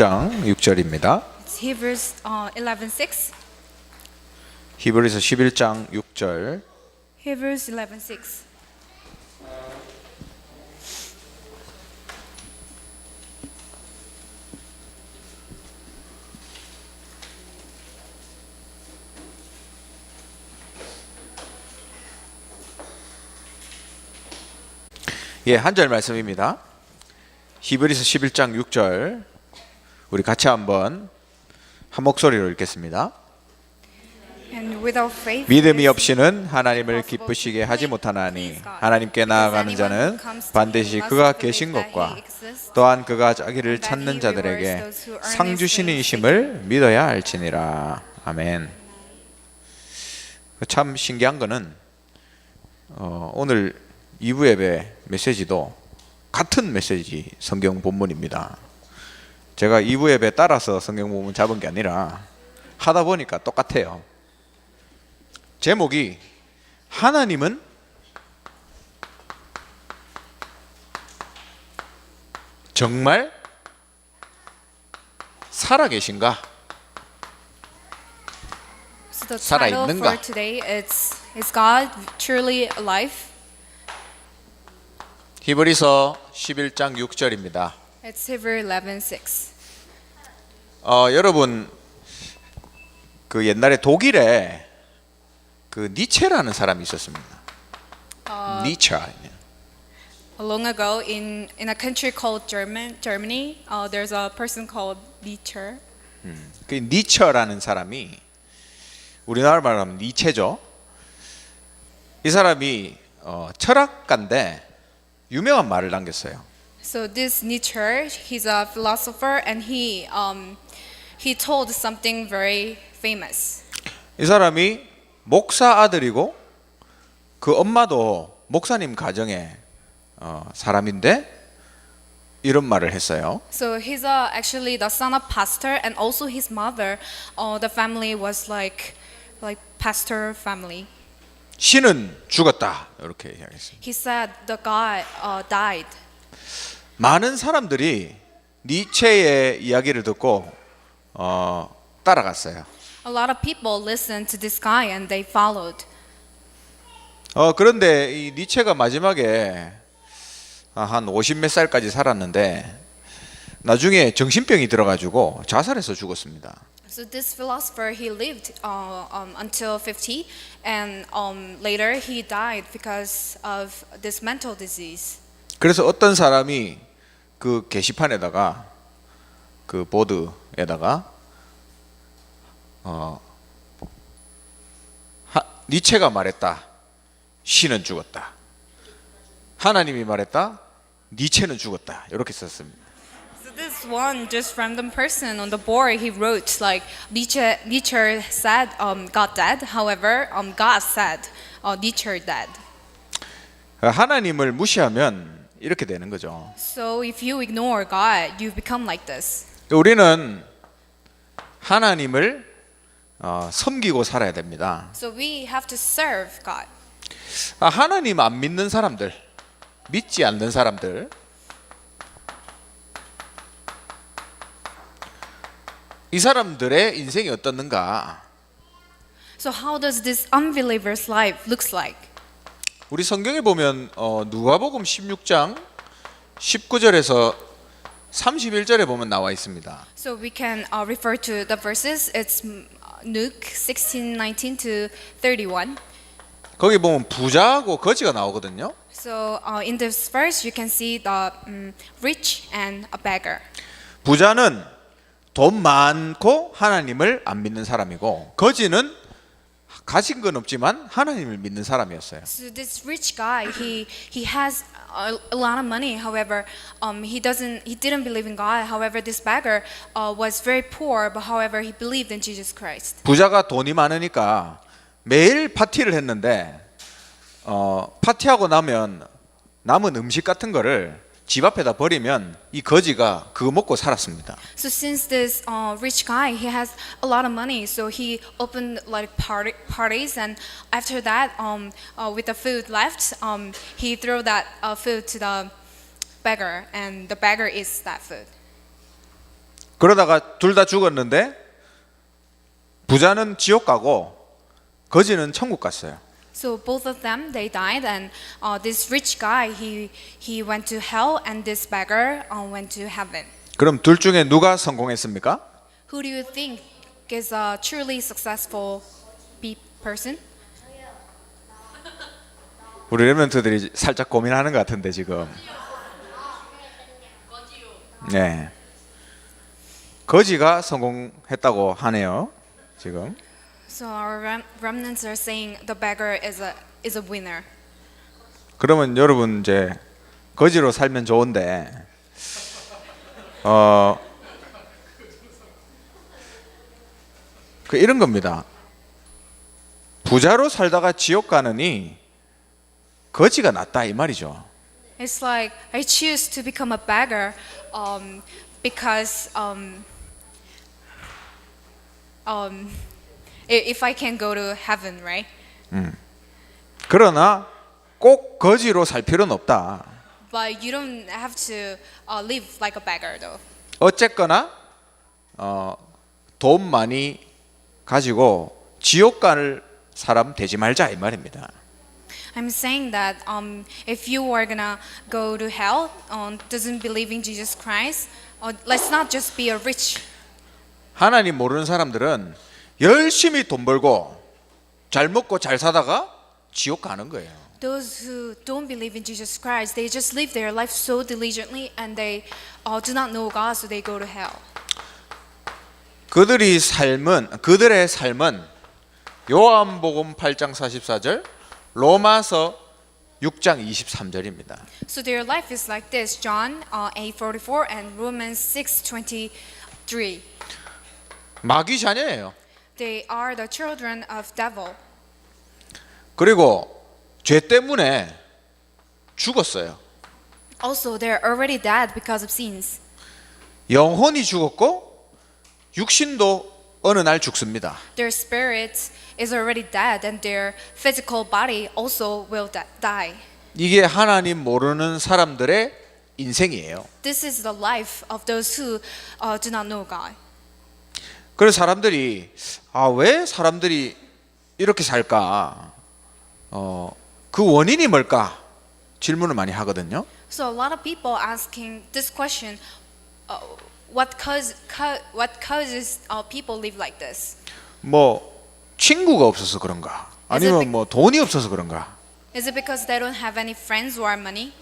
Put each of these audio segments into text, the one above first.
11장 6절입니다. It's Hebrews uh, 11:6. 히브리서 11장 6절. Hebrews 11:6. 예, 한 절 말씀입니다. 히브리서 11장 6절. 우리 같이 한번 한 목소리로 읽겠습니다. 믿음이 없이는 하나님을 기쁘시게 하지 못하나니 하나님께 나아가는 자는 반드시 그가 계신 것과 또한 그가 자기를 찾는 자들에게 상 주시는 이심을 믿어야 할지니라. 아멘. 참 신기한 거는 어, 오늘 2부 예배 메시지도 같은 메시지 성경 본문입니다. 제가 2부 예배 따라서 성경 본문 잡은 게 아니라 하다 보니까 똑같아요. 제목이 하나님은 정말 살아 계신가? So the 살아 title 있는가? for today is Is God truly alive? 히브리서 11장 6절입니다. It's Hebrews 11:6. 어, 여러분 그 옛날에 독일에 그 니체라는 사람이 있었습니다. 니체. Long ago, in in a country called German, Germany, uh, there's a person called Nietzsche. 그 니처라는 사람이 우리나라 말로 하면 니체죠. 이 사람이 어, 철학가인데 유명한 말을 남겼어요. So this Nietzsche, he's a philosopher, and he um, he told something very famous. 이 사람이 목사 아들이고 그 엄마도 목사님 가정의 어, 사람인데 이런 말을 했어요. So he's uh, actually the son of pastor, and also his mother. Uh, the family was like like pastor family. 신은 죽었다 이렇게 이야기했어요. He said the God uh, died. 많은 사람들이 니체의 이야기를 듣고 어, 따라갔어요. A lot of people listened to this guy and they followed. 어, 그런데 이 니체가 마지막에 아, 한50몇 살까지 살았는데 나중에 정신병이 들어가지고 자살해서 죽었습니다. So this philosopher he lived uh, um, until 50, and um, later he died because of this mental disease. 그래서 어떤 사람이 그 게시판에다가 그 보드에다가 어 하, 니체가 말했다. 신은 죽었다. 하나님이 말했다. 니체는 죽었다. 이렇게 썼습니다. This one just random person on the board he wrote like Nietzsche Nietzsche said um, God dead. However, um, God said uh, Nietzsche dead. 하나님을 무시하면 이렇게 되는 거죠. So if you ignore God, you become like this. 우리는 하나님을 어, 섬기고 살아야 됩니다. So we have to serve God. 아, 하나님 안 믿는 사람들, 믿지 않는 사람들, 이 사람들의 인생이 어떻는가? So how does this unbeliever's life looks like? 우리 성경에 보면 어, 누가복음 16장 19절에서 31절에 보면 나와 있습니다. So we can uh, refer to the verses. It's mm, Luke 16, 19 to 31. 거기 보면 부자하고 거지가 나오거든요. So uh, in this verse, you can see the um, rich and a beggar. 부자는 돈 많고 하나님을 안 믿는 사람이고 거지는 가진 건 없지만 하나님을 믿는 사람이었어요. So this rich guy, he he has a, lot of money. However, um, he doesn't he didn't believe in God. However, this beggar uh, was very poor, but however, he believed in Jesus Christ. 부자가 돈이 많으니까 매일 파티를 했는데 어, 파티하고 나면 남은 음식 같은 거를 집 앞에다 버리면 이 거지가 그거 먹고 살았습니다. So since this uh, rich guy, he has a lot of money, so he opened like party, parties, and after that, um, uh, with the food left, um, he threw that uh, food to the beggar, and the beggar eats that food. 그러다가 둘 다 죽었는데 부자는 지옥 가고 거지는 천국 갔어요. So both of them they died, and uh, this rich guy he he went to hell, and this beggar uh, went to heaven. 그럼 둘 중에 누가 성공했습니까? Who do you think is a truly successful pe- person? 우리 레멘트들이 살짝 고민하는 것 같은데 지금. 네. 거지가 성공했다고 하네요. 지금. So our rem- remnants are saying the beggar is a is a winner. 그러면 여러분 이제 거지로 살면 좋은데 어. 그 이런 겁니다. 부자로 살다가 지옥 가느니 거지가 낫다 이 말이죠. It's like I choose to become a beggar um, because um, um, if I can go to heaven, right? 그러나 꼭 거지로 살 필요는 없다. But you don't have to uh, live like a beggar, though. 어쨌거나 어, 돈 많이 가지고 지옥 갈 사람 되지 말자 이 말입니다. I'm saying that um, if you are gonna go to hell, um, doesn't believe in Jesus Christ, uh, let's not just be a rich. 하나님 모르는 사람들은 열심히 돈 벌고 잘 먹고 잘 사다가 지옥 가는 거예요. Those who don't believe in Jesus Christ, they just live their life so diligently, and they uh, do not know God, so they go to hell. 그들이 삶은 그들의 삶은 요한복음 8장 44절, 로마서 6장 23절입니다. So their life is like this: John uh, 8:44 and Romans 6:23. 마귀 자녀예요. They are the children of devil. 그리고 죄 때문에 죽었어요. Also, they're already dead because of sins. 영혼이 죽었고 육신도 어느 날 죽습니다. Their spirit is already dead, and their physical body also will di- die. 이게 하나님 모르는 사람들의 인생이에요. This is the life of those who uh, do not know God. 그래서 사람들이 아 왜 사람들이 이렇게 살까? 어, 그 원인이 뭘까? 질문을 많이 하거든요. So a lot of people asking this question: uh, What cause, ca- what causes uh, people live like this? 뭐 친구가 없어서 그런가? 아니면 뭐 돈이 없어서 그런가? Is it because they don't have any friends or money?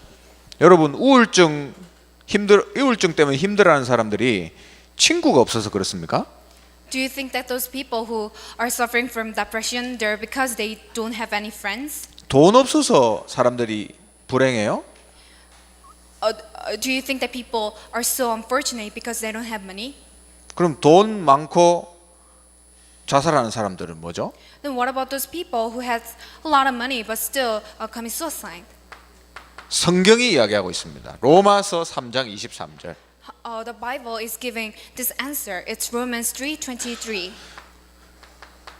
여러분 우울증 힘들 우울증 때문에 힘들어하는 사람들이 친구가 없어서 그렇습니까? Do you think that those people who are suffering from depression, they're because they don't have any friends? 돈 없어서 사람들이 불행해요? Uh, uh, do you think that people are so unfortunate because they don't have money? 그럼 돈 많고 자살하는 사람들은 뭐죠? Then what about those people who has a lot of money but still uh, commit suicide? 성경이 이야기하고 있습니다. 로마서 3장 23절. Uh, the Bible is giving this answer. It's Romans 3:23.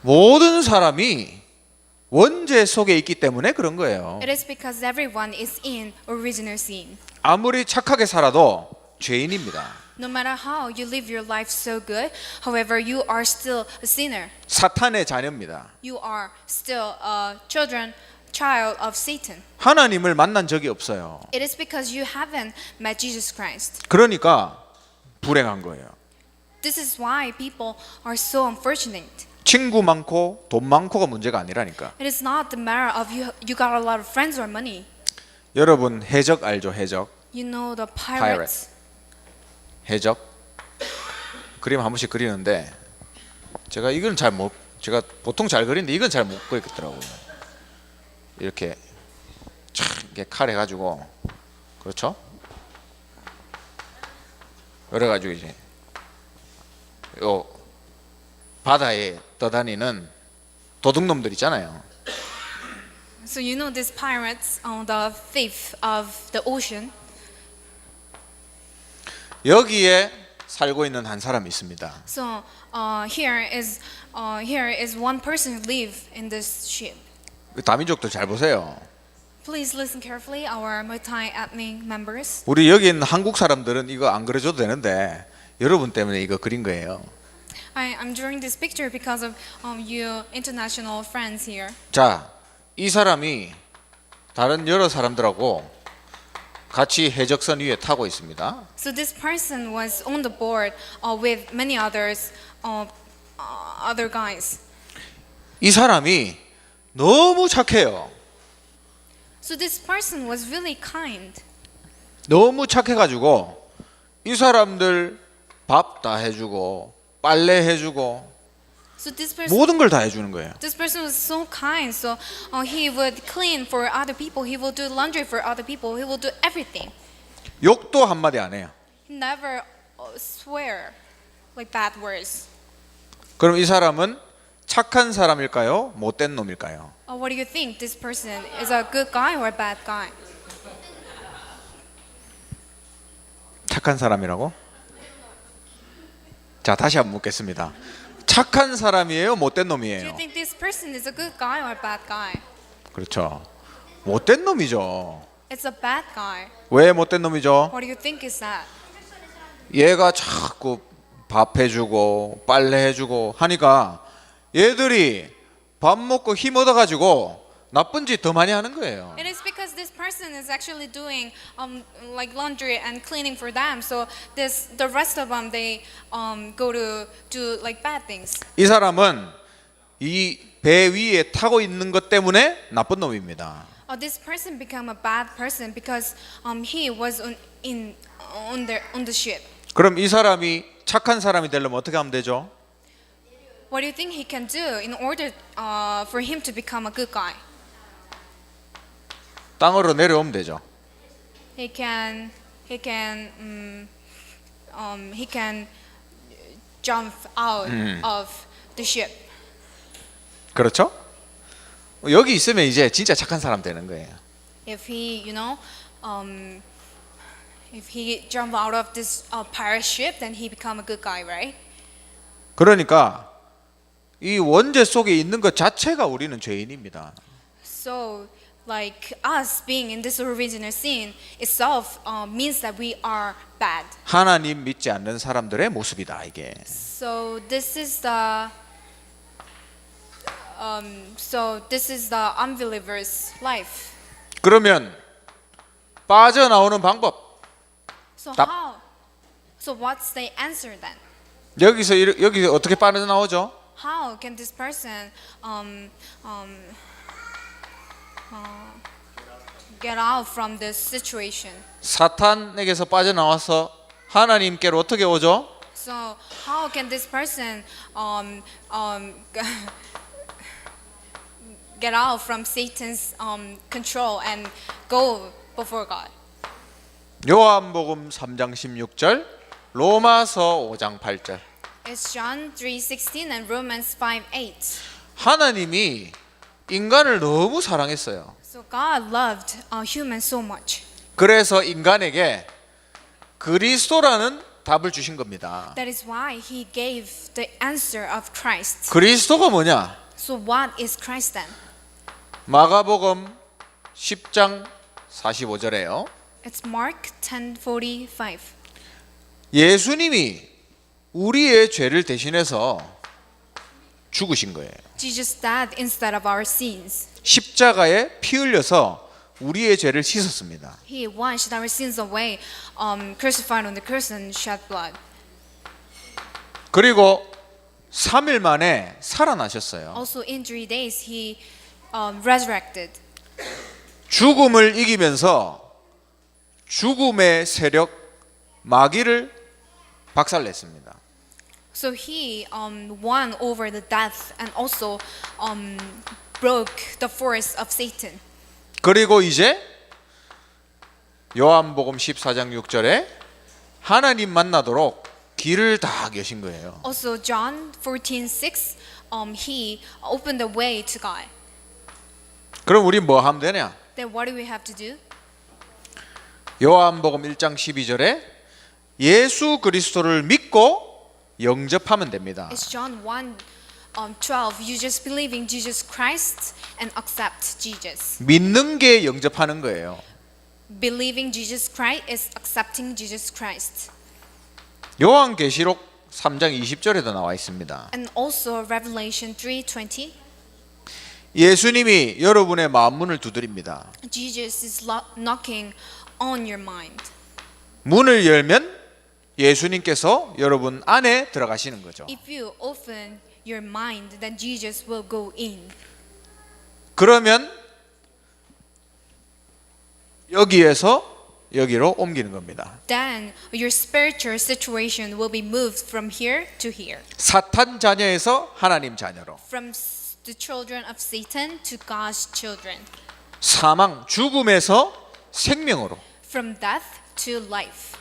모든 사람이 원죄 속에 있기 때문에 그런 거예요. It is because everyone is in original sin. 아무리 착하게 살아도 죄인입니다. No matter how you live your life so good, however, you are still a sinner. 사탄의 자녀입니다. You are still a children, child of Satan. 하나님을 만난 적이 없어요. It is because you haven't met Jesus Christ. 그러니까 불행한 거예요. This is why people are so unfortunate. 친구 많고 돈 많고가 문제가 아니라니까. It is not the matter of you, you got a lot of friends or money. 여러분 해적 알죠? 해적. You know the pirates. 해적. 그림 한 번씩 그리는데 제가 이건 잘 못 제가 보통 잘 그리는데 이건 잘 못 그리겠더라고요. 이렇게 촥 이렇게 칼 해가지고 그렇죠? 그래가지고 이제 요 바다에 떠다니는 도둑놈들 있잖아요. So you know these pirates on the thief of the ocean. 여기에 살고 있는 한 사람이 있습니다. So uh, here is uh, here is one person live in this ship. 그 다민족들 잘 보세요. Please listen carefully, our multi-ethnic members. 우리 여기 있는 한국 사람들은 이거 안 그려줘도 되는데 여러분 때문에 이거 그린 거예요. I, I'm drawing this picture because of um, you international friends here. 자, 이 사람이 다른 여러 사람들하고 같이 해적선 위에 타고 있습니다. So this person was on the board uh, with many others, uh, uh, other guys. 이 사람이 너무 착해요. So this person was really kind. 너무 착해가지고 이 사람들 밥 다 해주고 빨래 해주고 So this person, 모든 걸 다 해주는 거예요. this person was so kind. So uh, he would clean for other people. He will do laundry for other people. He will do everything. 욕도 한 마디 안 해요. He never uh, swear like bad words. 그럼 이 사람은 착한 사람일까요? 못된 놈일까요? Uh, what do you think? This person is a good guy or a bad guy? 착한 사람이라고? 자, 다시 한번 묻겠습니다. 착한 사람이에요? 못된 Do you 놈이에요? think this person is a good guy or a bad guy? 그렇죠. 못된 놈이죠. It's a bad guy. 왜 못된 놈이죠? What do you think is that? 얘가 자꾸 밥 해주고 빨래 해주고 하니까 얘들이 밥 먹고 힘 얻어 가지고 나쁜 짓 더 많이 하는 거예요. It is because this person is actually doing um, like laundry and cleaning for them. So this the rest of them they um, go to do like bad things. 이 사람은 이 배 위에 타고 있는 것 때문에 나쁜 놈입니다. Uh, this person become a bad person because um, he was on, in on the on the ship. 그럼 이 사람이 착한 사람이 되려면 어떻게 하면 되죠? What do you think he can do in order uh, for him to become a good guy? 땅으로 내려오면 되죠. He can he can um, um, he can jump out of the ship. 그렇죠? 여기 있으면 이제 진짜 착한 사람 되는 거예요. If he, you know, um, if he jump out of this uh, pirate ship, then he become a good guy, right? 그러니까 이 원죄 속에 있는 것 자체가 우리는 죄인입니다. So, like us being in this original sin itself uh, means that we are bad. 하나님 믿지 않는 사람들의 모습이다 이게. So this is the um, so this is the unbeliever's life. 그러면 빠져나오는 방법 So Tap. how? So what's the answer then? 여기서 여기서 어떻게 빠져나오죠? How can this person um, um, uh, get out from this situation? 사탄에게서 빠져나와서 하나님께로 어떻게 오죠? So how can this person um, um, get out from Satan's um, control and go before God? 요한복음 3장 16절, 로마서 5장 8절. It's John 3:16 and Romans 5:8. 하나님이 인간을 너무 사랑했어요. So God loved uh, humans so much. 그래서 인간에게 그리스도라는 답을 주신 겁니다. That is why He gave the answer of Christ. 그리스도가 뭐냐? So what is Christ then? 마가복음 10장 45절에요. It's Mark 10:45. 예수님이 우리의 죄를 대신해서 죽으신 거예요. Jesus died instead of our sins. 십자가에 피 흘려서 우리의 죄를 씻었습니다. He washed our sins away, um, crucified on the cross and shed blood. 그리고 3일 만에 살아나셨어요. Also, in three days, he um, resurrected. 죽음을 이기면서 죽음의 세력 마귀를 박살냈습니다. So he um, won over the death and also um, broke the force of Satan. 그리고 이제 요한복음 14장 6절에 하나님 만나도록 길을 다 여신 거예요. Also, John 14:6, um, he opened the way to God. 그럼 우리 뭐 하면 되냐? Then what do we have to do? 요한복음 1장 12절에 예수 그리스도를 믿고 영접하면 됩니다. It's John 1 um, 12. You just believe in Jesus Christ and accept Jesus. 믿는 게 영접하는 거예요. Believing Jesus Christ is accepting Jesus Christ. 요한계시록 3장 20절에도 나와 있습니다. And also Revelation 3:20, 예수님이 여러분의 마음 문을 두드립니다. Jesus is knocking on your mind. 문을 열면 예수님께서 여러분 안에 들어가시는 거죠. If you open your mind, then Jesus will go in. 그러면 여기에서 여기로 옮기는 겁니다. Then your spiritual situation will be moved from here to here, 사탄 자녀에서 하나님 자녀로 from the children of Satan to God's children, 사망 죽음에서 생명으로 from death to life,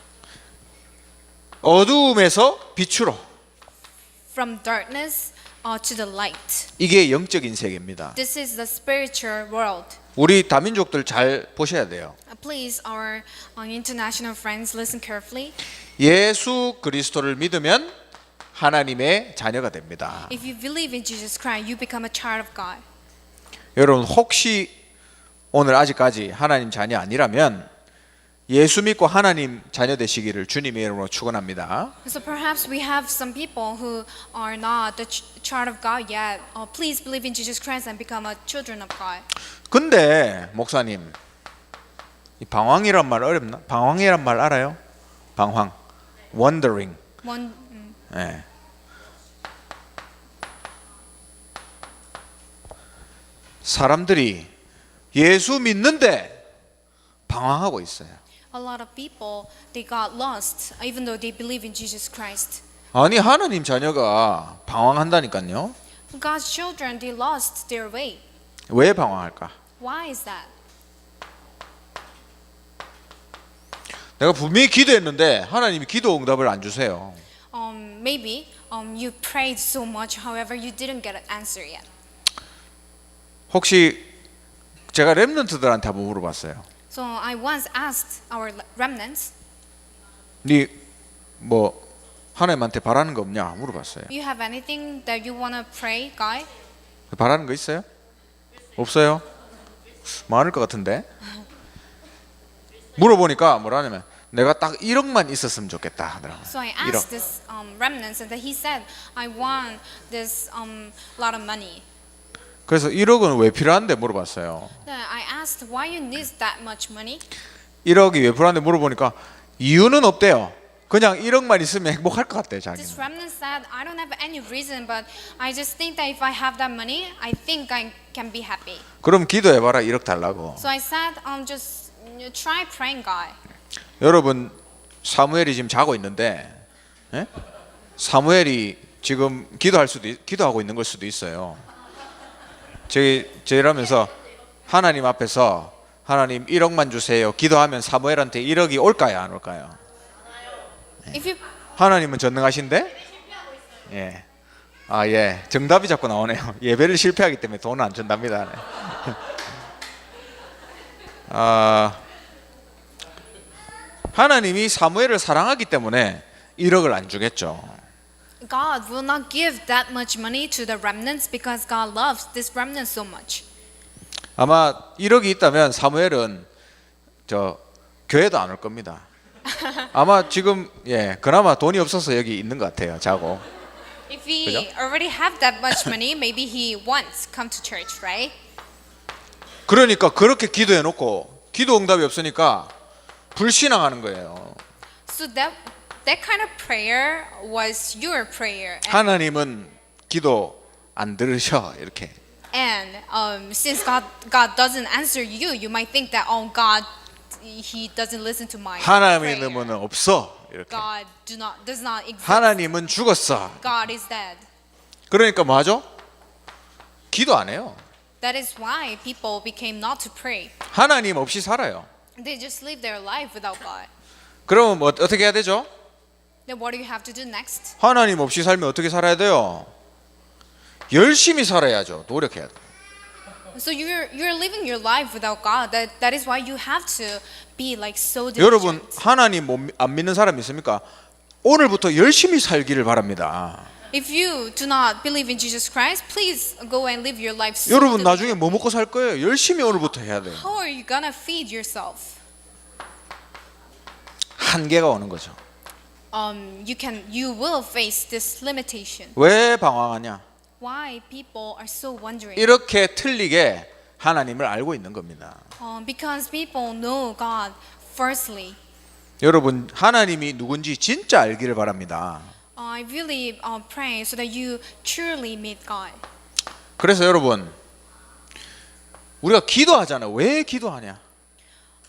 어두움에서 빛으로 from darkness uh, to the light. 이게 영적인 세계입니다. This is the spiritual world. 우리 다민족들 잘 보셔야 돼요. Uh, Please, our uh, international friends, listen carefully. 예수 그리스도를 믿으면 하나님의 자녀가 됩니다. If you believe in Jesus Christ, you become a child of God. 여러분 혹시 오늘 아직까지 하나님 자녀 아니라면 예수 믿고 하나님 자녀 되시기를 주님의 이름으로 축원합니다. So perhaps we have some people who are not the ch- child of God yet. Uh, please believe in Jesus Christ and become a children of God. 근데 목사님 이 방황이란 말 어렵나? 방황이란 말 알아요? 방황, wondering. One, mm, 예. 사람들이 예수 믿는데 방황하고 있어요. A lot of people they got lost even though they believe in Jesus Christ. 아니 하나님 자녀가 방황한다니까요. God's children they lost their way. 왜 방황할까? Why is that? 내가 분명히 기도했는데 하나님이 기도 응답을 안 주세요. Um, maybe um, you prayed so much, however, you didn't get an answer yet. 혹시 제가 렘넌트들한테 한번 물어봤어요. So I once asked our remnants, 네뭐 하나님한테 바라는 거 없냐 물어봤어요. "You have anything that you want to pray, God?" 바라는 거 있어요? 없어요? 많을 것 같은데. 물어보니까 뭐라냐면 내가 딱 1억만 있었으면 좋겠다 하더라고요. So I 1억. asked this um, remnants, and he said, "I want this um, lot of money." 그래서 1억은 왜 필요한데 물어봤어요. I asked, "Why you need that much money?" 1억이 왜 필요한데 물어보니까 이유는 없대요. 그냥 1억만 있으면 행복할 것 같대요, 자기는. This remnant said, "I don't have any reason, but I just think that if I have that money, I think I can be happy." 그럼 기도해봐라 1억 달라고. So I said, "Um, just try praying, God." 여러분 사무엘이 지금 자고 있는데 예? 사무엘이 지금 기도할 수도 있- 기도하고 있는 걸 수도 있어요. 저희 저희라면서 하나님 앞에서 하나님 1억만 주세요. 기도하면 사무엘한테 1억이 올까요, 안 올까요? You 하나님은 전능하신데? 예. 아, 예. 정답이 자꾸 나오네요. 예배를 실패하기 때문에 돈을 안 준답니다. 네. 아, 하나님이 사무엘을 사랑하기 때문에 1억을 안 주겠죠. God will not give that much money to the remnants because God loves this remnant so much. 아마 1억이 있다면 사무엘은 저 교회도 안 올 겁니다. 아마 지금 예, 그나마 돈이 없어서 여기 있는 것 같아요. 자고. If he 그죠? already have that much money, maybe he wants come to church, right? 그러니까 그렇게 기도해 놓고 기도 응답이 없으니까 불신앙하는 거예요. So that that kind of prayer was your prayer, 하나님은 기도 안 들으셔 이렇게. and um, since God God doesn't answer you, you might think that oh God, He doesn't listen to my 하나님의. 이름은 없어 이렇게. God do not does not exist. 하나님은 죽었어. God is dead. 그러니까 뭐 하죠? 기도 안 해요. That is why people became not to pray. 하나님 없이 살아요. They just live their life without God. 그러면 뭐 어떻게 해야 되죠? Then what do you have to do next? 하나님 없이 살면 어떻게 살아야 돼요? 열심히 살아야죠. 노력해야 돼. So you're you're living your life without God. That that is why you have to be like so 여러분 diligent. 하나님 못 믿- 안 믿는 사람 있습니까? 오늘부터 열심히 살기를 바랍니다. If you do not believe in Jesus Christ, please go and live your life so 여러분. 나중에 뭐 먹고 살 거예요? 열심히 오늘부터 해야 돼요. How are you gonna feed yourself? 한계가 오는 거죠. Um, you can you will face this limitation. 왜 방황하냐? Why people are so wondering? 이렇게 틀리게 하나님을 알고 있는 겁니다. Um, because people know God firstly. 여러분 하나님이 누군지 진짜 알기를 바랍니다. I really uh, pray so that you truly meet God. 그래서 여러분 우리가 기도하잖아요. 왜 기도하냐?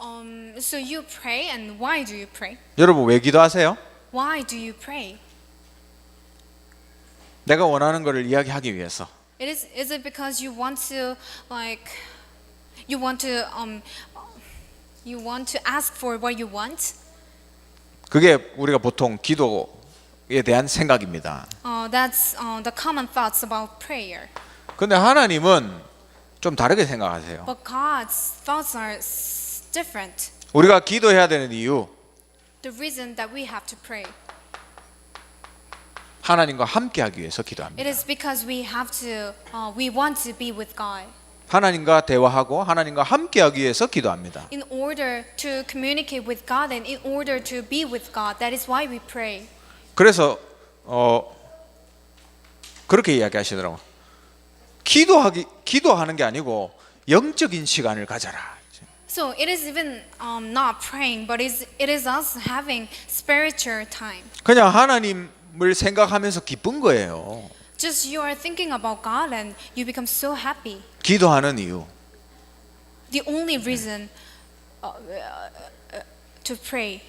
Um, so you pray, and why do you pray? 여러분 왜 기도하세요? Why do you pray? 내가 원하는 것을 이야기하기 위해서. It is is it because you want to like you want to um you want to ask for what you want? 그게 우리가 보통 기도에 대한 생각입니다. Uh, that's uh, the common thoughts about prayer. 근데 하나님은 좀 다르게 생각하세요. But God's thoughts are different. 우리가 기도해야 되는 이유 The reason that we have to pray 하나님과 함께 하기 위해서 it 기도합니다. is because we have to uh, we want to be with God. 하나님과 대화하고 하나님과 함께 하기 위해서 기도합니다. In order to communicate with God and in order to be with God, that is why we pray. 그래서 어 그렇게 이야기하시더라고. 기도하기 기도하는 게 아니고 영적인 시간을 가져라. So it is even um, not praying, but is it is us having spiritual time. 그냥 하나님을 생각하면서 기쁜 거예요. Just you are thinking about God and you become so happy. 기도하는 이유. The only reason uh, uh, uh, to pray.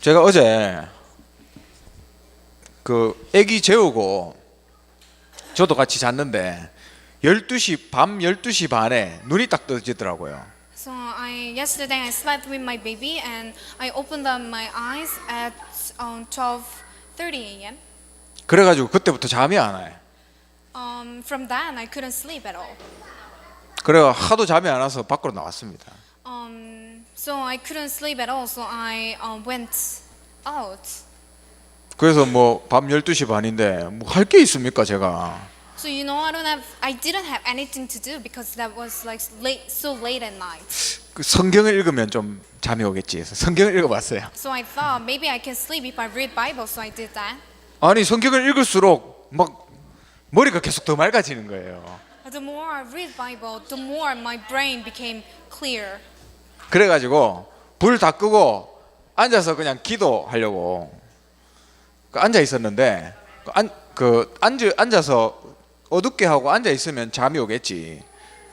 제가 어제 그 아기 재우고 저도 같이 잤는데 12시 밤 12시 반에 눈이 딱 떠지더라고요. So I yesterday I slept with my baby and I opened up my eyes at um, 12:30 a.m. 그래 가지고 그때부터 잠이 안 와요. Um, from then I couldn't sleep at all. 그래 하도 잠이 안 와서 밖으로 나왔습니다. Um, so I couldn't sleep at all. So I um, went out. 그래서 뭐 밤 12시 반인데 뭐 할 게 있습니까, 제가. So you know I don't have I didn't have anything to do because that was like late so late at night. 그 성경을 읽으면 좀 잠이 오겠지 해서 성경을 읽어 봤어요. So I thought maybe I can sleep if I read Bible. So I did that. 아니, 성경을 읽을수록 막 머리가 계속 더 맑아지는 거예요. The more I read Bible, the more my brain became clear. 그래 가지고 불 다 끄고 앉아서 그냥 기도하려고 그 앉아 있었는데 그 안, 그 앉아 앉아서 어둡게 하고 앉아 있으면 잠이 오겠지.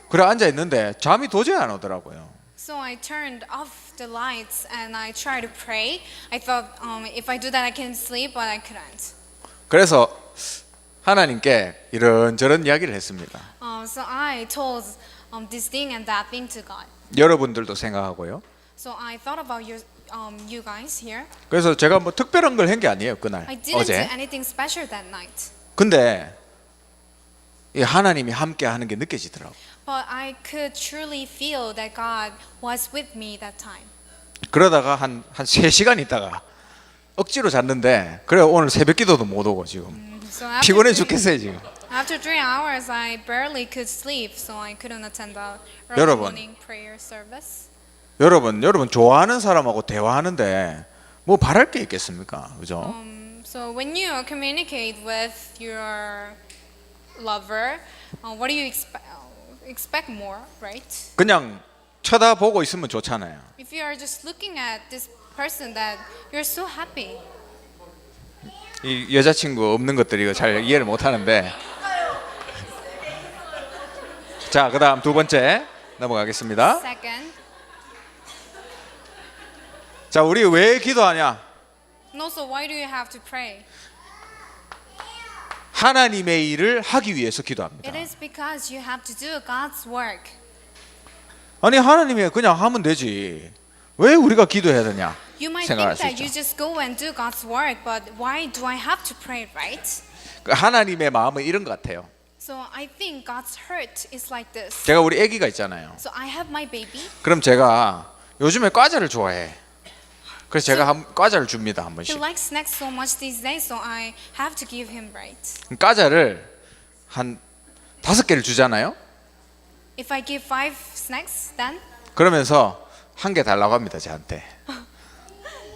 그래 앉아 있는데 잠이 도저히 안 오더라고요. So I turned off the lights and I tried to pray. I thought um, if I do that I can sleep, but I couldn't. 그래서 하나님께 이런저런 이야기를 했습니다. Uh, so I told um, this thing and that thing to God. 여러분들도 생각하고요. So I thought about you, um, you guys here. 그래서 제가 뭐 특별한 걸 한 게 아니에요 그날 I didn't do 어제. anything special that night, 근데 이 하나님이 함께 하는 게 느껴지더라고. but I could truly feel that God was with me that time. 그러다가 한 한 3 시간 있다가 억지로 잤는데 그래 오늘 새벽 기도도 못 오고 지금 So after 피곤해 three, 죽겠어요 지금. after three hours, I barely could sleep, so I couldn't attend the early 여러분. morning prayer service. 여러분 여러분 좋아하는 사람하고 대화하는데 뭐 바랄 게 있겠습니까? 그죠? Um, so when you communicate with your lover, uh, what do you expect? Expect more, right? 그냥 쳐다보고 있으면 좋잖아요. If you are just looking at this person, that you're so happy. 이 여자친구 없는 것들이 이거 잘 이해를 못 하는데. 자, 그다음 두 번째 넘어가겠습니다. Second, 자, 우리 왜 기도하냐? and also why do you have to pray? 하나님의 일을 하기 위해서 기도합니다. It is because you have to do God's work. 아니 하나님이 그냥 하면 되지. 왜 우리가 기도해야 되냐? You might 생각할 think 수 that 있죠. you just go and do God's work, but why do I have to pray, right? 그 하나님의 마음은 이런 것 같아요. So I think God's hurt is like this. 제가 우리 아기가 있잖아요. So I have my baby. 그럼 제가 요즘에 과자를 좋아해. 그래서 제가 한 과자를 줍니다 한 He 번씩. likes snacks so much these days, so I have to give him right. 과자를 한 다섯 개를 주잖아요. If I give five snacks, then 그러면서 한 개 달라고 합니다 저한테.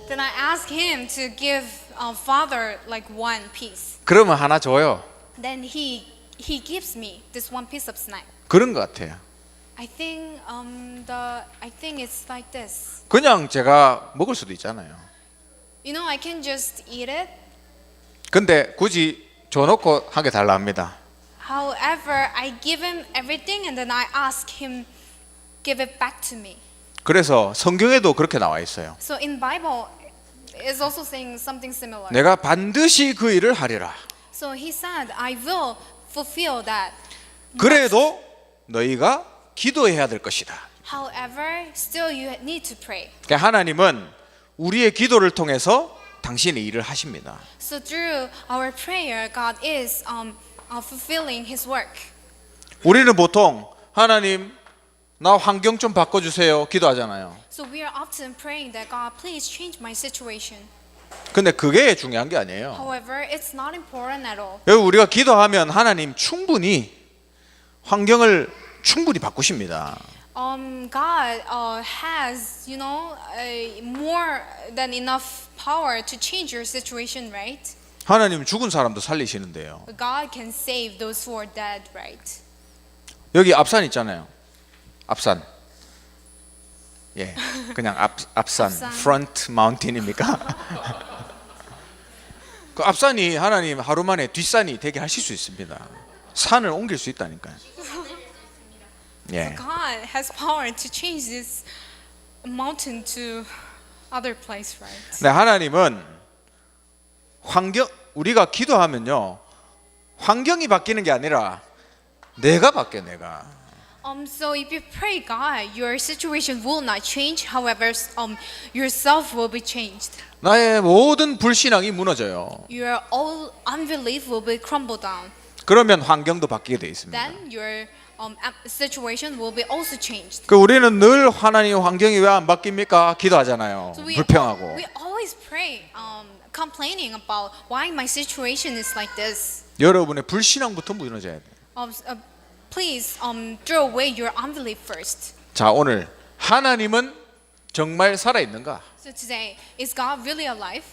Then I ask him to give uh, father like one piece. 그러면 하나 줘요. Then he he gives me this one piece of snack. 그런 것 같아요. I think um the I think it's like this. 그냥 제가 먹을 수도 있잖아요. You know, I can just eat it. 근데 굳이 줘놓고 하게 달라 합니다. However, I give him everything and then I ask him give it back to me. 그래서 성경에도 그렇게 나와 있어요. So in Bible is also saying something similar. 내가 반드시 그 일을 하리라. So he said, I will fulfill that. 그래도 너희가 기도해야 될 것이다. However, still you need to pray. 그러니까 하나님은 우리의 기도를 통해서 당신의 일을 하십니다. So through our prayer, God is um, uh, fulfilling His work. 우리는 보통 하나님 나 환경 좀 바꿔주세요 기도하잖아요. So we are often praying that God, please change my situation. 근데 그게 중요한 게 아니에요. However, it's not important at all. 여기 우리가 기도하면 하나님 충분히 환경을 충분히 바꾸십니다. Um, God uh, has, you know, a more than enough power to change your situation, right? 하나님 죽은 사람도 살리시는데요. God can save those who are dead, right? 여기 앞산 있잖아요. 앞산. 예, 그냥 앞 앞산, 앞산. 프런트 마운틴입니까? 그 앞산이 하나님 하루 만에 뒷산이 되게 하실 수 있습니다. 산을 옮길 수 있다니까요. 예. God has power to change this mountain to other place, right? 네, 하나님은 환경 우리가 기도하면요. 환경이 바뀌는 게 아니라 내가 바뀌어 내가. Um, so if you pray God, your situation will not change. However, um, yourself will be changed. 나의 모든 불신앙이 무너져요. Your all unbelief will be crumbled down. 그러면 환경도 바뀌게 돼 있습니다. Then your um, situation will be also changed. 그 우리는 늘 하나님 환경이 왜 안 바뀝니까? 기도하잖아요. So we, 불평하고. we always pray, um, complaining about why my situation is like this. 여러분의 불신앙부터 무너져야 돼. Um, uh, please um, throw away your unbelief first. 자, 오늘 하나님은 정말 살아 있는가? So today, is God really alive?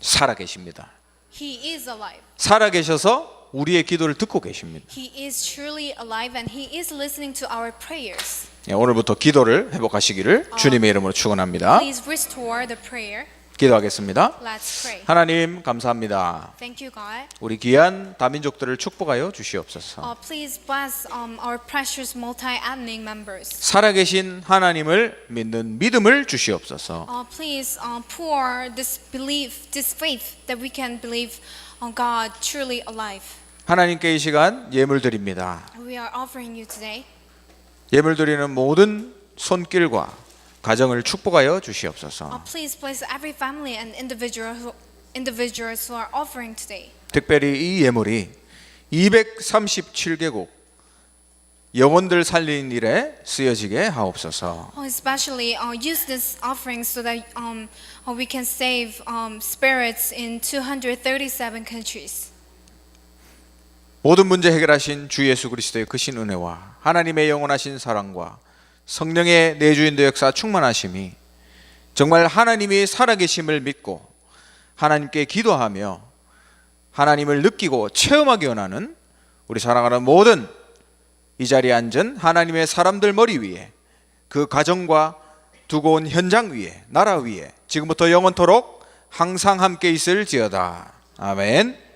살아 계십니다. He is alive. 살아 계셔서 우리의 기도를 듣고 계십니다. He is truly alive and He is listening to our prayers. 예, 오늘부터 기도를 회복하시기를 주님의 이름으로 축원합니다. Please restore the prayer. 기도하겠습니다. Let's pray. 하나님 감사합니다. Thank you, God. 우리 귀한 다민족들을 축복하여 주시옵소서. Uh, please bless um, our precious multi-ethnic members. 살아계신 하나님을 믿는 믿음을 주시옵소서. Uh, please uh, pour this belief, this faith that we can believe on God truly alive. 하나님께 이 시간 예물 드립니다. We are offering you today. 예물 드리는 모든 손길과 가정을 축복하여 Uh, 주시옵소서. please bless every family and individual who, individuals who are offering today. 특별히 이 예물이 237개국 영혼들 살리는 일에 쓰여지게 하옵소서. Oh, especially uh, use this offering so that um, uh, we can save um, spirits in 237 countries. 모든 문제 해결하신 주 예수 그리스도의 크신 은혜와 하나님의 영원하신 사랑과 성령의 내주인도 역사 충만하심이 정말 하나님이 살아계심을 믿고 하나님께 기도하며 하나님을 느끼고 체험하기 원하는 우리 사랑하는 모든 이 자리에 앉은 하나님의 사람들 머리 위에 그 가정과 두고 온 현장 위에 나라 위에 지금부터 영원토록 항상 함께 있을지어다 아멘.